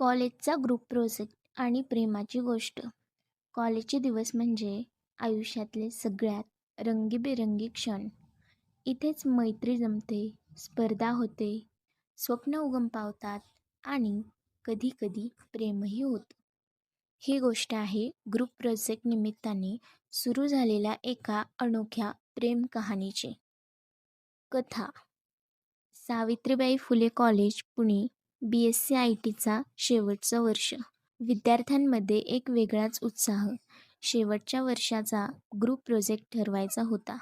कॉलेजचा group project आणि प्रेमाची गोष्ट. कॉलेजचे दिवस म्हणजे आयुष्यातले सगळ्यात रंगीबेरंगी क्षण. इथेच मैत्री जमते स्पर्धा होते स्वप्न उगम पावतात आणि कधीकधी प्रेमही होतं. ही गोष्ट आहे ग्रुप प्रोजेक्ट निमित्ताने सुरू झालेल्या एका अनोख्या प्रेम कहाणीची. कथा. Savitribai Phule college Pune. B S C I टीचा शेवटचं वर्ष. विद्यार्थ्यांमध्ये एक वेगळाच उत्साह. शेवटच्या वर्षाचा ग्रुप प्रोजेक्ट ठरवायचा होता.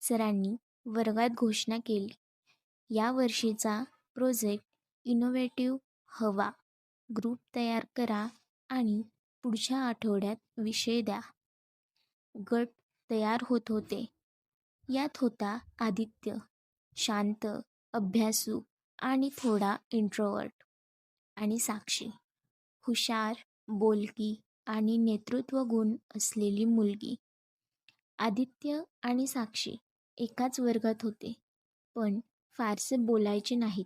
सरांनी वर्गात घोषणा केली. या वर्षीचा प्रोजेक्ट इनोव्हेटिव्ह हवा. ग्रुप तयार करा आणि पुढच्या आठवड्यात विषय द्या. गट तयार होत होते. यात होता आदित्य. शांत अभ्यासू आणि थोडा इंट्रोवर्ट आणि साक्षी. हुशार बोलकी आणि नेतृत्व गुण असलेली मुलगी. आदित्य आणि साक्षी एकाच वर्गात होते. पण फारसे बोलायचे नाहीत.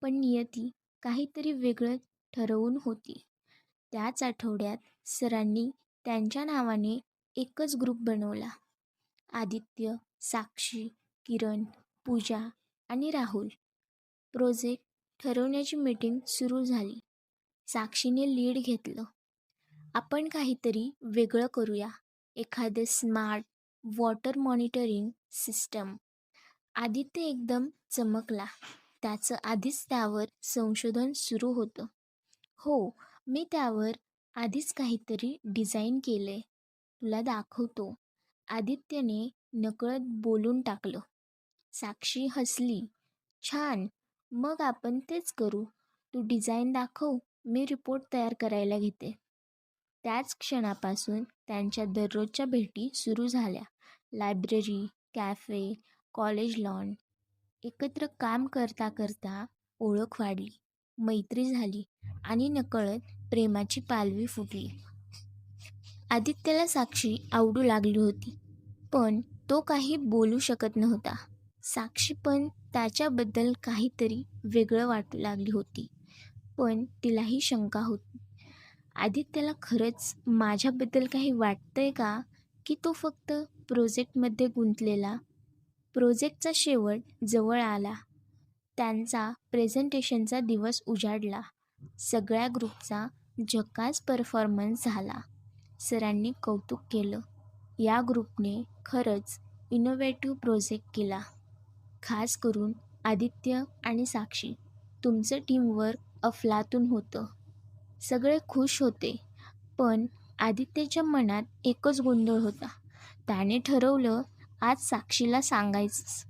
पण नियती काहीतरी वेगळं ठरवून होती. त्याच आठवड्यात सरांनी त्यांच्या नावाने एकच ग्रुप बनवला. आदित्य साक्षी किरण पूजा आणि राहुल. प्रोजेक्ट ठरवण्याची मीटिंग सुरू झाली. साक्षीने लीड घेतलं. आपण काहीतरी वेगळं करूया. एखादे smart water monitoring system. Aditya एकदम चमकला. त्याचं आधीच त्यावर संशोधन सुरू होतं. हो मी त्यावर आधीच काहीतरी डिझाईन केलं आहे तुला दाखवतो. आदित्यने नकळत बोलून टाकलं. साक्षी हसली. छान! मग आपण तेच करू. तू डिझाईन दाखव मी रिपोर्ट तयार करायला घेते. त्याच क्षणापासून त्यांच्या दररोजच्या भेटी सुरू झाल्या. लायब्ररी कॅफे कॉलेज लॉन एकत्र काम करता करता ओळख वाढली मैत्री झाली आणि नकळत प्रेमाची पालवी फुटली. आदित्यला साक्षी आवडू लागली होती पण तो काही बोलू शकत नव्हता. साक्षी पण त्याच्याबद्दल काहीतरी वेगळं वाटू लागली होती. पण तिलाही शंका होती. आदित्यला खरंच माझ्याबद्दल काही वाटतंय का? की तो फक्त प्रोजेक्टमध्ये गुंतलेला? प्रोजेक्टचा शेवट जवळ आला. त्यांचा प्रेझेंटेशनचा दिवस उजाडला. सगळ्या ग्रुपचा झकास परफॉर्मन्स झाला. सरांनी कौतुक केलं. या ग्रुपने खरंच इनोव्हेटिव्ह प्रोजेक्ट केला. खास करून आदित्य आणि साक्षी. तुमचं टीमवर्क अफलातून होतं. सगळे खुश होते. पण आदित्यच्या मनात एकच गोंधळ होता. त्याने ठरवलं आज साक्षीला सांगायचंच.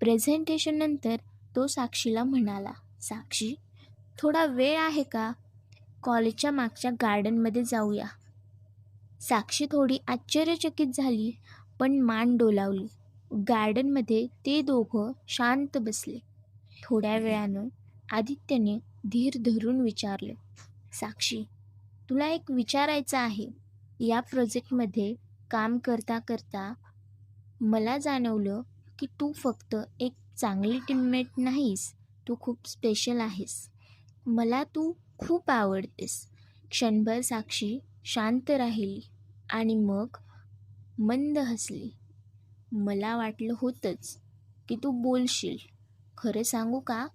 प्रेझेंटेशननंतर तो साक्षीला म्हणाला साक्षी थोडा वेळ आहे का? कॉलेजच्या मागच्या गार्डनमध्ये जाऊया. साक्षी थोडी आश्चर्यचकित झाली पण मान डोलावली. गार्डनमध्ये ते दोघं शांत बसले. थोड्या वेळानं आदित्यने धीर धरून विचारले साक्षी तुला एक विचारायचं आहे. या प्रोजेक्टमध्ये काम करता करता मला जाणवलं की तू फक्त एक चांगली टीममेट नाहीस तू खूप स्पेशल आहेस. मला तू खूप आवडतेस. क्षणभर साक्षी शांत राहिली आणि मग मंद हसली. मला वाटलं होतंच की तू बोलशील. खरं सांगू का?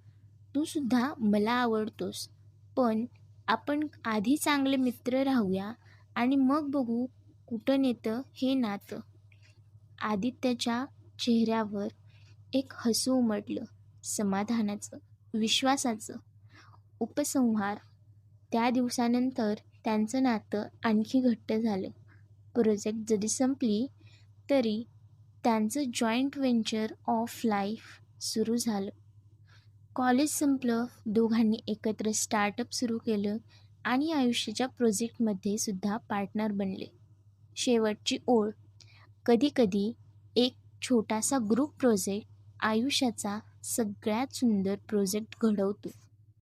तू सुद्धा मला आवडतोस. पण आपण आधी चांगले मित्र राहूया आणि मग बघू कुठं नेतं हे नातं. आदित्यच्या चेहऱ्यावर एक हसू उमटलं समाधानाचं विश्वासाचं. उपसंहार. त्या दिवसानंतर त्यांचं नातं आणखी घट्ट झालं. प्रोजेक्ट जरी संपली तरी त्यांचं जॉईंट व्हेंचर ऑफ लाईफ सुरू झालं. कॉलेज संपलं दोघांनी एकत्र स्टार्टअप सुरू केलं आणि आयुष्याच्या प्रोजेक्टमध्ये सुद्धा पार्टनर बनले. शेवटची ओळ. कधीकधी एक छोटासा ग्रुप प्रोजेक्ट आयुष्याचा सगळ्यात सुंदर प्रोजेक्ट घडवतो.